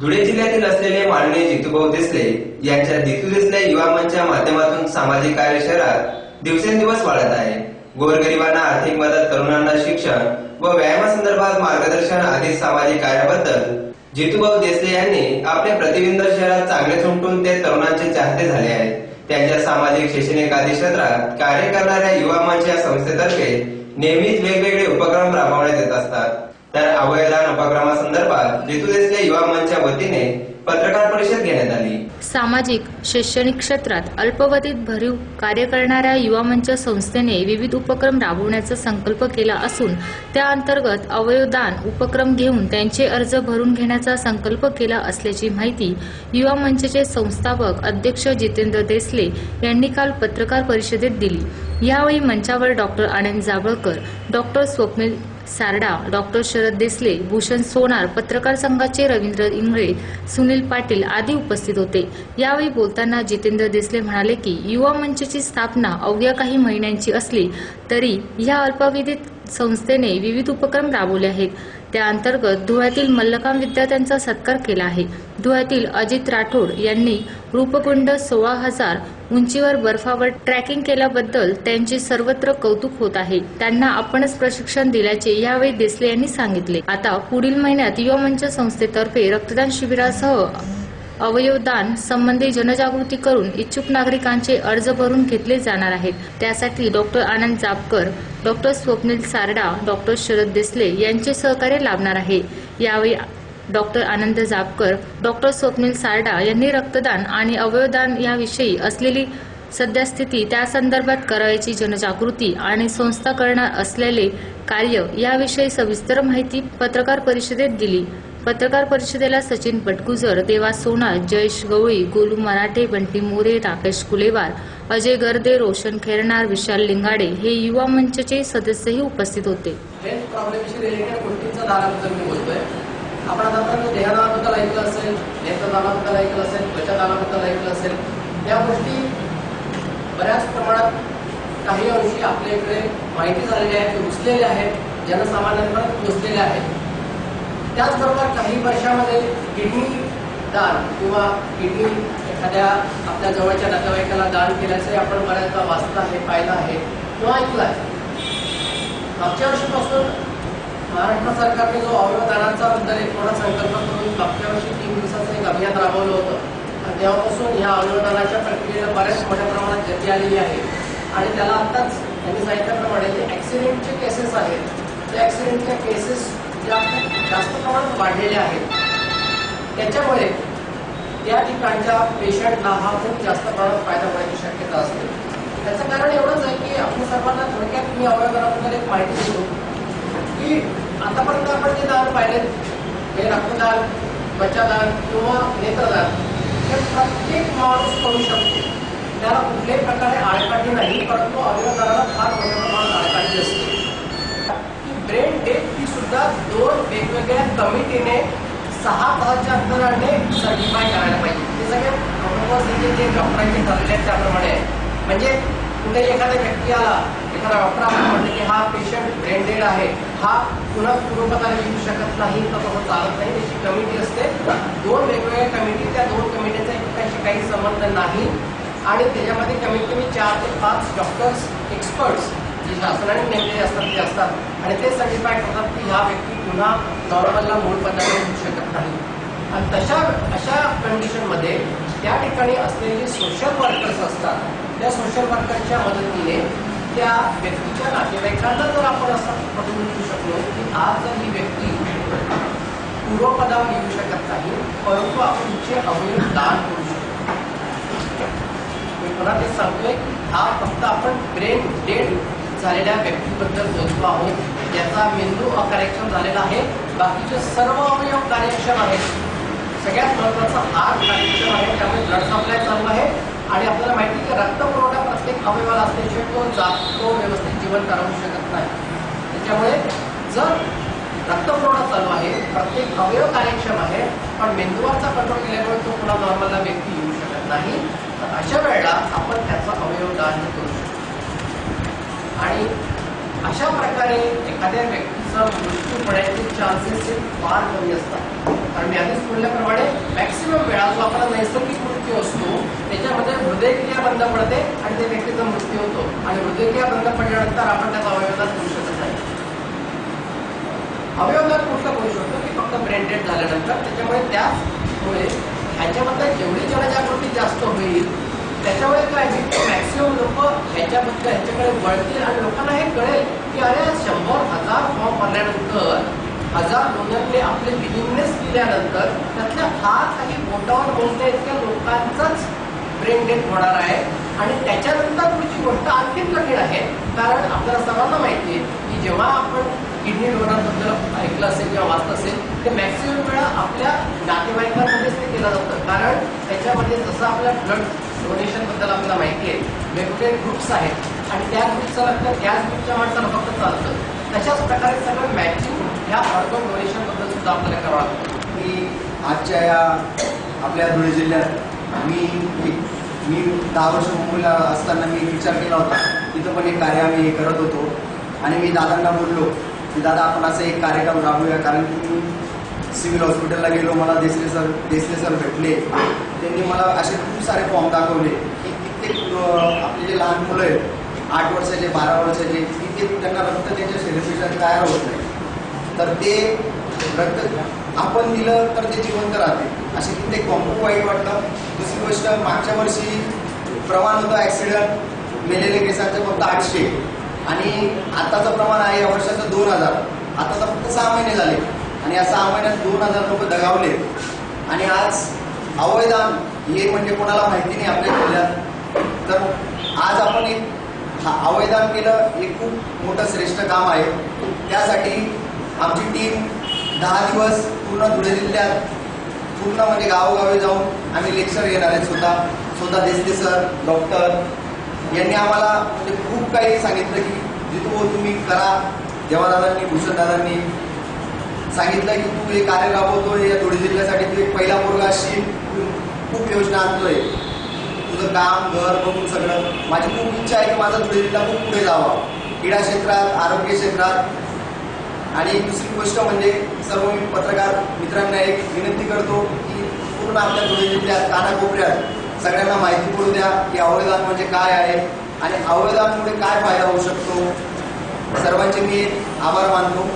धुळे जिल्ह्यातील असलेले माननीय जितूभाऊ देसले यांच्या जितू देसले युवा मंचच्या माध्यमातून सामाजिक कार्य शहरात दिवसेंदिवस वाढत आहे. गोरगरिबांना आर्थिक मदत तरुणांना शिक्षण व व्यायामासंदर्भात मार्गदर्शन आदी सामाजिक कार्याबद्दल जितूभाऊ देसले यांनी आपले प्रतिबिंब शहरात चांगले चुंटून ते तरुणांचे चाहते झाले आहेत. त्यांच्या सामाजिक शैक्षणिक आदी क्षेत्रात कार्य करणाऱ्या युवा मंच या संस्थेतर्फे नेहमीच वेगवेगळे उपक्रम राबवण्यात येत असतात. तर अवयदान उपक्रमासंदर्भात जितू देसले युवा मंचच्या वतीने पत्रकार परिषद घेण्यात आली. सामाजिक शैक्षणिक क्षेत्रात अल्पवधीत भरीव कार्य करणाऱ्या युवा मंच संस्थेने विविध उपक्रम राबवण्याचा संकल्प केला असून त्या अंतर्गत अवयवदान उपक्रम घेऊन त्यांचे अर्ज भरून घेण्याचा संकल्प केला असल्याची माहिती युवा मंचचे संस्थापक अध्यक्ष जितेंद्र देसले यांनी काल पत्रकार परिषदेत दिली. यावेळी मंचावर doctor Anand Jawalkar doctor Swapnil Sarda doctor Sharad Desle Bhushan Sonar पत्रकार संघाचे रवींद्र इंगळे सुनील पाटील आदी उपस्थित होते. यावेळी बोलताना जितेंद्र देसले म्हणाले की युवा मंचची स्थापना अवघ्या काही महिन्यांची असली तरी या अल्पावधीत संस्थेने विविध उपक्रम राबवले आहेत. त्या अंतर्गत धुळ्यातील मल्लकाम विद्यार्थ्यांचा सत्कार केला आहे. धुळ्यातील अजित राठोड यांनी रूपकुंड सोळा हजार उंचीवर बर्फावर ट्रॅकिंग केल्याबद्दल त्यांचे सर्वत्र कौतुक होत आहे. त्यांना आपणच प्रशिक्षण दिल्याचे यावेळी देसले यांनी सांगितले. आता पुढील महिन्यात युवा मंच संस्थेतर्फे रक्तदान शिबिरासह अवयवदान संबंधी जनजागृती करून इच्छुक नागरिकांचे अर्ज भरून घेतले जाणार आहेत. त्यासाठी doctor Anand Japkar doctor Swapnil Sarda doctor Sharad Desle यांचे सहकार्य लाभणार आहे. यावेळी डॉक्टर आनंद जापकर डॉक्टर स्वप्नील सारडा यांनी रक्तदान आणि अवयवदान याविषयी असलेली सद्यस्थिती त्या संदर्भात करायची जनजागृती आणि संस्था करणार असलेले कार्य याविषयी सविस्तर माहिती पत्रकार परिषदेत दिली. पत्रकार परिषदेला सचिन पटकुजर देवा सोना जयेश गवळी गोलू मराठे बंटी मोरे राकेश कुलेवार अजय गर्दे रोशन खेरणार विशाल लिंगाडे हे युवा मंचचे सदस्यही उपस्थित होते. हेल्थ प्रॉब्लेमशी आपण आता देहदानाबद्दल ऐकलं असेल नेत्रदानाबद्दल ऐकलं असेल त्वचादानाबद्दल ऐकलं असेल या गोष्टी बऱ्याच प्रमाणात काही अंशी आपल्याकडे माहिती झालेल्या आहेत रुचलेल्या आहेत जनसामान्यांपर्यंत पोचलेल्या आहेत. त्याचबरोबर काही वर्षामध्ये किडनी दान किंवा किडनी एखाद्या आपल्या जवळच्या नातेवाईकाला दान केल्याचंही आपण बऱ्याचदा वाचलं आहे पाहिलं आहे किंवा ऐकलं आहे. मागच्या वर्षीपासून महाराष्ट्र सरकारने जो अवयवदानाचा बद्दल एक मोठा संकल्प करून मागच्या वर्षी तीन दिवसाचं एक अभियान राबवलं होतं. आणि तेव्हापासून ह्या अवयवदानाच्या प्रक्रियेला बऱ्याच मोठ्या प्रमाणात गती आलेली आहे. आणि त्याला आत्ताच त्यांनी सांगितल्याप्रमाणे जे ॲक्सिडेंटचे केसेस आहेत त्या ॲक्सिडेंटच्या केसेस ज्या जास्त प्रमाणात वाढलेल्या आहेत. त्याच्यामुळे त्या ठिकाणच्या पेशंटला हा खूप जास्त प्रमाणात फायदा होण्याची शक्यता असते. त्याचं कारण एवढंच आहे की आपण सर्वांना थोडक्यात मी अवयवदानाबद्दल एक माहिती देतो की आतापर्यंत आपण जे दान पाहिले हे रक्तदान त्वचादान किंवा नेत्रदान हे प्रत्येक माणूस करू शकतो. त्याला कुठल्याही प्रकारे आळकाठी नाही परंतु अवयवदानाला फार मोठ्या प्रमाणात आळकाठी असते की ब्रेन डेथ ही सुद्धा दोन वेगवेगळ्या कमिटीने सहा तासाच्या अंतराने सर्टिफाय करायला पाहिजे. ते सगळे प्रोटोकॉल्स म्हणजे जे डॉक्टरांचे ठरले आहेत त्याप्रमाणे म्हणजे कुठे एखाद्या व्यक्ती आला एखादा डॉक्टर आपण म्हणले की हा पेशंट ब्रेंडेड आहे. हा पुन्हा पूर्वपदाला येऊ शकत नाही तर तो चालत नाही. त्याची कमिटी असते. दोन वेगवेगळ्या कमिटी त्या दोन कमिटीचा एकमेकांशी काही संबंध नाही. आणि त्याच्यामध्ये कमीत कमी चार ते पाच डॉक्टर्स एक्सपर्ट्स जे शासनाने नेमलेले असतात ते असतात. आणि ते सर्टिफाय करतात की ह्या व्यक्ती पुन्हा नॉर्मलला मूळ पदावर येऊ शकत नाही. आणि तशा अशा कंडिशनमध्ये त्या ठिकाणी असलेले सोशल वर्कर्स असतात. त्या सोशल वर्करच्या मदतीने त्या व्यक्तीच्या नातेवाईकांना जर आपण असं पटवून देऊ शकलो की आज जर ही व्यक्ती पूर्वपदावर येऊ शकत नाही परंतु आपण तिचे अवयव दान करू शकतो. मी पुन्हा ते सांगतोय हा फक्त आपण ब्रेन डेड झालेल्या व्यक्तीबद्दल बोलतो आहोत याचा मेंदू अकार्यक्षम झालेला आहे. बाकीचे सर्व अवयव कार्यक्षम आहेत. सगळ्यात महत्त्वाचा हार्ट कार्यक्षम आहे. त्यामुळे ब्लड सप्लाय चालू आहे. आणि आपल्याला माहिती आहे की रक्तपुरवठा प्रत्येक अवयवाला असल्याशिवाय तो जातो तो व्यवस्थित जीवन करावू शकत नाही. त्याच्यामुळे जर रक्तपुरवठा चालू आहे प्रत्येक अवयव कार्यक्षम आहे पण मेंदूवरचा कंट्रोल केल्यामुळे तो पुन्हा नॉर्मलला व्यक्ती येऊ शकत नाही तर अशा वेळेला आपण त्याचा अवयव दान करू शकतो. आणि अशा प्रकारे एखाद्या व्यक्तीचा मृत्यू होण्याचे चान्सेस हे फार कमी असतात. कारण मी आधीच म्हटल्याप्रमाणे मॅक्सिमम वेळा जो आपला नैसर्गिक मृत्यू असतो त्याच्यामध्ये हृदयक्रिया बंद पडते आणि त्या व्यक्तीचा मृत्यू होतो. आणि हृदयक्रिया बंद पडल्यानंतर आपण त्याचा अवयवदान करू शकत नाही. अवयवदान कुठलं करू शकतो की फक्त ब्रेन डेड झाल्यानंतर. त्याच्यामुळे त्यामुळे ह्याच्याबद्दल जेवढी जनजागृती जास्त होईल त्याच्यामुळे काय होईल? ह्याच्याबद्दल ह्याच्याकडे वळतील आणि लोकांना हे कळेल की अरे शंभर हजार फॉर्म भरल्यानंतर हजार लोकांनी आपले विलिंगनेस दिल्यानंतर त्यातल्या हात आणि बोटावर बोलता इतक्या लोकांचाच ब्रेन डेथ होणार आहे. आणि त्याच्यानंतर पुढची गोष्ट आणखी कठीण आहे कारण आपल्याला सर्वांना माहिती आहे की जेव्हा आपण किडनी डोनरबद्दल ऐकलं असेल किंवा वाचलं असेल ते मॅक्सिमम वेळा आपल्या नातेवाईकांमध्येच ते केलं जातं. कारण त्याच्यामध्ये जसं आपल्या ब्लड डोनेशनबद्दल आपल्याला माहिती आहे. वेगवेगळे ग्रुप्स आहेत. आणि त्या ग्रुपचं लग्न त्याच ग्रुपच्या माणसाला फक्त चालतं. तशाच प्रकारे सगळं मॅचिंग ह्या ऑर्गन डोनेशनबद्दल सुद्धा आपल्याला करावं लागतं. मी आजच्या या आपल्या धुळे जिल्ह्यात मी मी दहा वर्ष मुंबईला असताना मी विचार केला होता. तिथं पण एक कार्य आम्ही करत होतो. आणि मी दादांना बोललो की दादा आपण असं एक कार्यक्रम राबवूया कारण की सिव्हिल हॉस्पिटलला गेलो मला देसले सर देसले सर भेटले. त्यांनी मला असे खूप सारे फॉर्म दाखवले. की कित्येक आपले जे लहान मुलं आहेत आठ वर्षाचे बारा वर्षाचे कित्येक त्यांना रक्त त्यांच्या शरीरपेक्षा तयार होत नाही. तर ते रक्त आपण दिलं तर ते जिवंत राहते. असे कित्येक फॉर्म खूप वाईट वाटतं दुसरी गोष्ट मागच्या वर्षी प्रमाण होतं ॲक्सिडंट. मेलेले केसांचं फक्त आठशे. आणि आताचं प्रमाण आहे या वर्षाचं दोन हजार. आता तर फक्त सहा महिने झाले. आणि या सहा महिन्यात दोन हजार लोक दगावले. आणि आज अवयदान हे म्हणजे कोणाला माहिती नाही आपल्या जिल्ह्यात. तर आज आपण एक हा अवयदान केलं हे खूप मोठं श्रेष्ठ काम आहे. त्यासाठी आमची टीम दहा दिवस पूर्ण धुळे जिल्ह्यात पूर्ण म्हणजे गावोगावी जाऊन आम्ही लेक्चर घेणार आहेत स्वतः. स्वतः देसले सर डॉक्टर यांनी आम्हाला म्हणजे खूप काही सांगितलं की जिथं हो तुम्ही करा. देवादादांनी भूषणदादांनी सांगितलं की तू हे कार्य राबवतोय या धुळे जिल्ह्यासाठी तू एक पहिला मुलगा अशी खूप योजना आणतोय. तुझं काम घर बघून सगळं. माझी खूप इच्छा आहे की माझा धुळे जिल्हा खूप पुढे जावा. क्रीडा क्षेत्रात आरोग्य क्षेत्रात. आणि दुसरी गोष्ट म्हणजे सर्व मी पत्रकार मित्रांना एक विनंती करतो की पूर्ण आपल्या धुळे जिल्ह्यात कानाकोपऱ्यात सगळ्यांना माहिती पडू द्या की अवयदान म्हणजे काय आहे आणि अवयदानमुळे काय फायदा होऊ शकतो. सर्वांचे मी आभार मानतो.